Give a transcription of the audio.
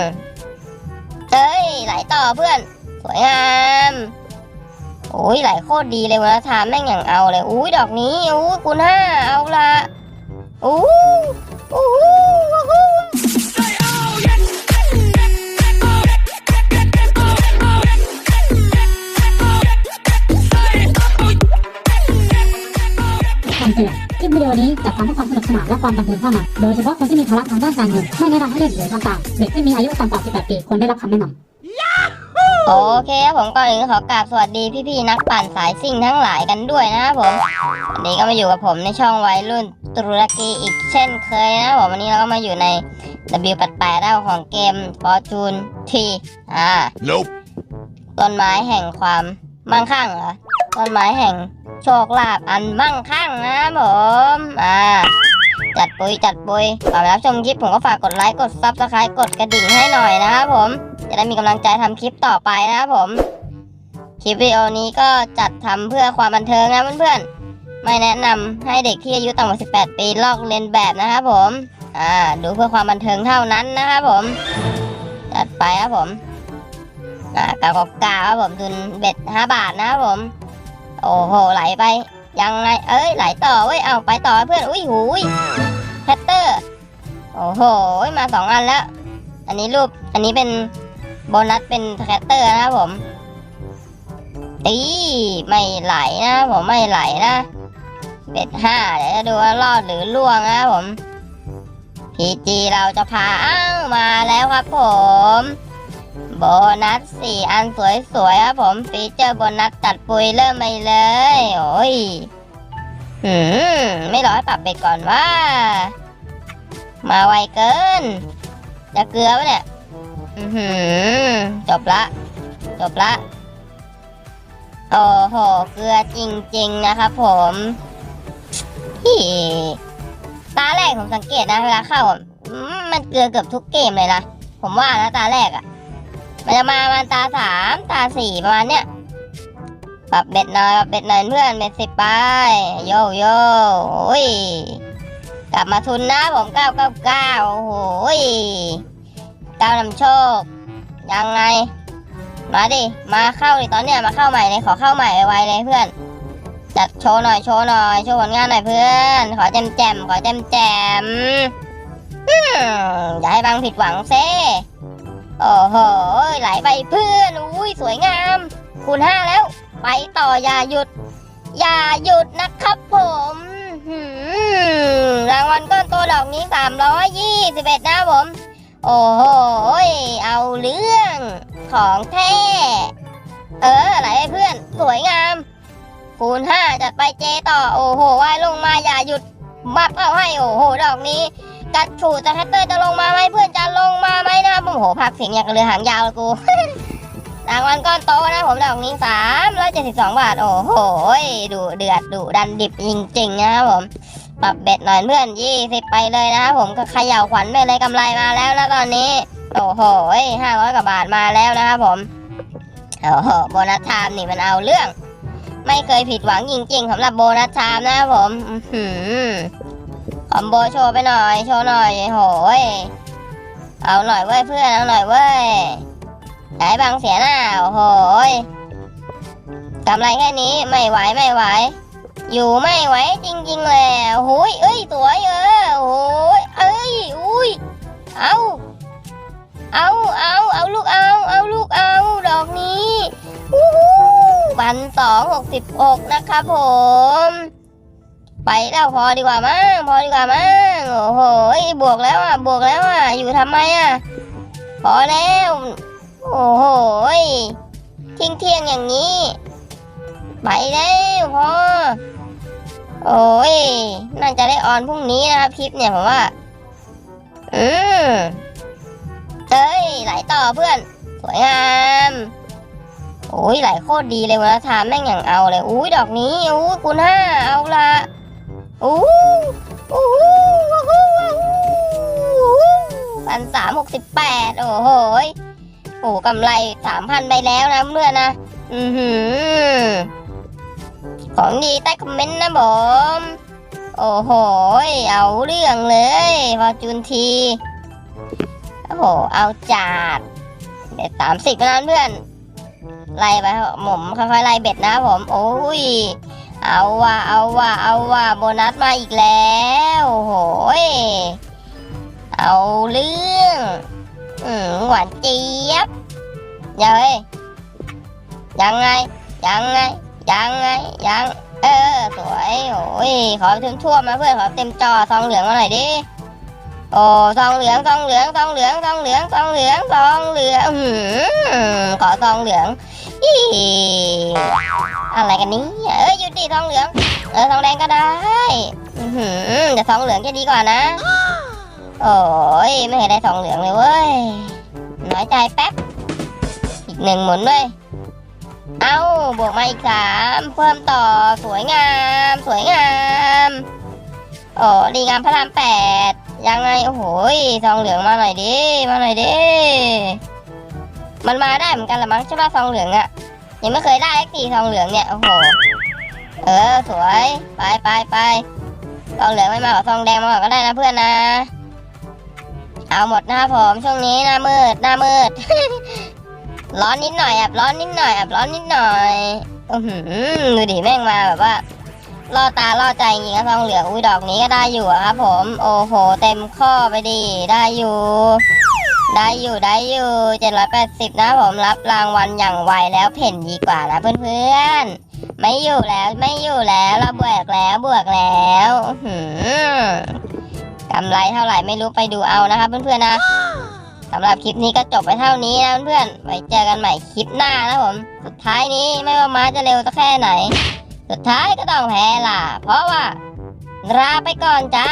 มเอ้ยไหลต่อเพื่อน สวยงามโอ้ยไหลโคตรดีเลยวันทามแม่งอย่างเอาเลย อุ้ยดอกนี้อุ้ยคุณห้าเอาละอู้ คลิปวิดีโอนี้จัดทำเพื่อความสนุกสนานและความบันเทิงเท่านั้นโดยเฉพาะคนที่มีภาระทางด้านการเงินไม่แนะนำให้เล่นหรือทำตามเด็กที่มีอายุต่ำกว่า 18 ปีควรได้รับคำแนะนำโอเคครับผมก่อนอื่นขอกราบสวัสดีพี่ๆนักปั่นสายซิ่งทั้งหลายกันด้วยนะครับผมวันนี้ก็มาอยู่กับผมในช่องวัยรุ่นตุรกีอีกเช่นเคยนะครับผมวันนี้เราก็มาอยู่ใน W88 แล้วของเกม Fortune T อ่า Nope. ต้นไม้แห่งความมั่งคั่งเหรอ ต้นไม้แห่งโชคลาภอันมั่งคั่งนะผมอ่าจัดปุยจัดปุยก่อนรับชมคลิปผมก็ฝากกดไลค์กดซับสไครต์กดกระดิ่งให้หน่อยนะครับผม จะได้มีกำลังใจทำคลิปต่อไปนะครับผม คลิปวิดีโอนี้ก็จัดทำเพื่อความบันเทิงนะเพื่อนๆ ไม่แนะนำให้เด็กที่อายุต่ำกว่า 18 ปีลอกเลียนแบบนะครับผม อ่าดูเพื่อความบันเทิงเท่านั้นนะครับผม จัดไปครับผมอ่ากากบกาครับผมทุนเบ็ดห้าบาทนะครับผม โอ้โหไหลไป ยังไง เอ้ยไหลต่อเว้ยเอาไปต่อเพื่อนอุ้ยหูยแพตเตอร์ โอ้โหมาสองอันแล้ว อันนี้รูปอันนี้เป็นโบนัสเป็นแคตเตอร์นะครับผมอีไม่ไหลนะผมไม่ไหลนะเบ็ดห้าเดี๋ยวจะดูว่ารอดหรือล่วงนะผมพีจีเราจะพาอ้าวมาแล้วครับผม โบนัสสี่อันสวยๆครับผมฟีเจอร์โบนัสจัดปุยเริ่มไปเลย โอ้ยหืมไม่รอให้ปรับเบ็ดก่อนว่า มาไวเกิน จะเกลือปะเนี่ย อือหือจบละ จบละ โอ้โห เกลือจริง ๆ นะครับผมที่ตาแรกผมสังเกตนะเวลาเข้าอะอืมมันเกลือเกือบทุกเกมเลยนะ ผมว่านะตาแรกอะ่ะ มันจะมาประมาณตาสามตาสี่ประมาณเนี้ยปรับเบ็ดหน่อยปรับเบ็ดหน่อยเพื่อนเบ็ดสิบไปโยโย่โอ้ยกลับมาทุนนะผมเก้าเก้าเก้าโอ้โหเก้านำโชค ยังไง มาดิ มาเข้าดิตอนเนี้ยมาเข้าใหม่เลยขอเข้าใหม่ไวๆเลยเพื่อนจัดโชว์หน่อยโชว์หน่อยโชว์ผลงานหน่อยเพื่อน ขอแจมแจมขอแจมแจมๆอืมอย่าให้บังผิดหวังเซ่ โอ้โหไหลไปเพื่อนอุ้ยสวยงาม คูณห้าแล้ว ไปต่ออย่าหยุด อย่าหยุดนะครับผมหืมรางวัลก้อนโตดอกนี้321นะผม โอ้โหเอาเรื่องของแท้เออไหลให้เพื่อนสวยงาม คูณห้าจัดไปเจต่อ โอ้โหว่ายลงมาอย่าหยุดบับเอาให้โอ้โหดอกนี้ กัดฉูดจะแคตเตอร์จะลงมาไหมเพื่อนจะลงมาไหมนะครับโอ้โหพักเสียงอย่างกับเรือหางยาวกูรางวัลก้อนโตนะผมดอกนี้สามร้อยเจ็ดสิบสองบาท โอ้โหดูเดือดดุดันดิบจริงๆนะครับผม ปรับเบ็ดหน่อยเพื่อนยี่สิบไปเลยนะครับผมก็เขย่าขวัญไปเลยกำไรมาแล้วนะตอนนี้ โอ้โหห้าร้อยกว่าบาทมาแล้วนะครับผม โอ้โหโบนัสไทม์นี่มันเอาเรื่อง ไม่เคยผิดหวังจริงๆสำหรับโบนัสไทม์นะครับผม อื คอมโบโชว์ไปหน่อยโชว์หน่อยโหยเอาหน่อยเว้ยเพื่อนเอาหน่อยเว้ยไหนบางเสียหน้าโอ้โหยกำไรแค่นี้ไม่ไหวไม่ไหว อยู่ไม่ไหวจริงๆเลยโอ้โหยเอ้ยสวยเออโอ้โหยเอ้ยอุ้ยเอาเอาเอาเอาลูกเอาเอาลูกเอาดอกนี้วู้ฮู้พันสองหกสิบหกนะครับผม ไปแล้วพอดีกว่ามั้งพอดีกว่ามั้งโอ้โหบวกแล้วอะบวกแล้วอะอยู่ทำไมอะพอแล้ว โอ้โหยเที่ยงเที่ยงอย่างนี้ ไปแล้วพอโอ้ยน่าจะได้ออนพรุ่งนี้นะครับคลิปเนี่ยผมว่า อืมเอ้ยไหลต่อเพื่อน สวยงามโอ้ยไหลโคตรดีเลยวันละทามแม่งอย่างเอาเลยอุ้ยดอกนี้อุ้ยคูณห้าเอาละ โอู้อู้หูอู้หูพันสามหกสิบแปดโอ้โหโอ้กำไรสามพันไปแล้วนะเพื่อนนะ อือหือ ของดีใต้คอมเมนต์นะผม โอ้โห เอาเรื่องเลยพอจูนที โอ้โห เอาจาดเบ็ดสามสิบนะเพื่อน ไล่ไปครับผมค่อยๆไล่เบ็ดนะผม โอ้ย เอาว่ะเอาว่ะเอาว่ะโบนัสมาอีกแล้วโหยเอาเรื่องอืมหวานเจี๊ยบอย่าเฮ้ยยังไง ยังไง ยังไง ยัง เออ สวยโอ้ยขอถึงทั่วมาเพื่อนขอเต็มจอซองเหลืองมาหน่อยดิโอ้ซองเหลืองซองเหลืองซองเหลืองซองเหลืองซองเหลืองซองเหลืองหือขอซองเหลืองอี อะไรกันนี้เอ้ยหยุดดิซองเหลือง เออซองแดงก็ได้อือหือแต่ซองเหลืองจะดีกว่านะ โอ้ยไม่เห็นได้ซองเหลืองเลยเว้ย น้อยใจแป๊บ อีกหนึ่งหมุนด้วย เอาบวกมาอีกสามเพิ่มต่อสวยงาม สวยงามโอ้ดีงามพระรามแปดยังไงโอ้โหยซองเหลืองมาหน่อยดิมาหน่อยดิมันมาได้เหมือนกันละมั้งใช่ป่ะซองเหลืองอะ ยังไม่เคยได้สักทีซองเหลืองเนี่ย โอ้โห เออ สวย ไปไปไปซองเหลืองไม่มาขอซองแดงมาขอก็ได้นะเพื่อนนะ เอาหมดหน้าผมช่วงนี้หน้ามืดหน้ามืด ร้อนนิดหน่อยแอบร้อนนิดหน่อยแอบร้อนนิดหน่อยอือหือดูดิแม่งมาแบบว่าล่อตาล่อใจจริงๆนะทองเหลืองอุ้ยดอกนี้ก็ได้อยู่ครับผม โอ้โห เต็มข้อไปดีได้อยู่ ได้อยู่ได้อยู่เจ็ดร้อยแปดสิบนะผมรับรางวัลอย่างไวแล้วเพ่นดีกว่านะเพื่อนๆ ไม่อยู่แล้วไม่อยู่แล้วเราบวกแล้วบวกแล้วหือกำไรเท่าไหร่ไม่รู้ไปดูเอานะครับเพื่อนๆนะสำหรับคลิปนี้ก็จบไปเท่านี้นะเพื่อนๆไว้เจอกันใหม่คลิปหน้านะผม สุดท้ายนี้ไม่ว่าม้าจะเร็วสักแค่ไหน สุดท้ายก็ต้องแพ้ล่ะ เพราะว่าลาไปก่อนจ้า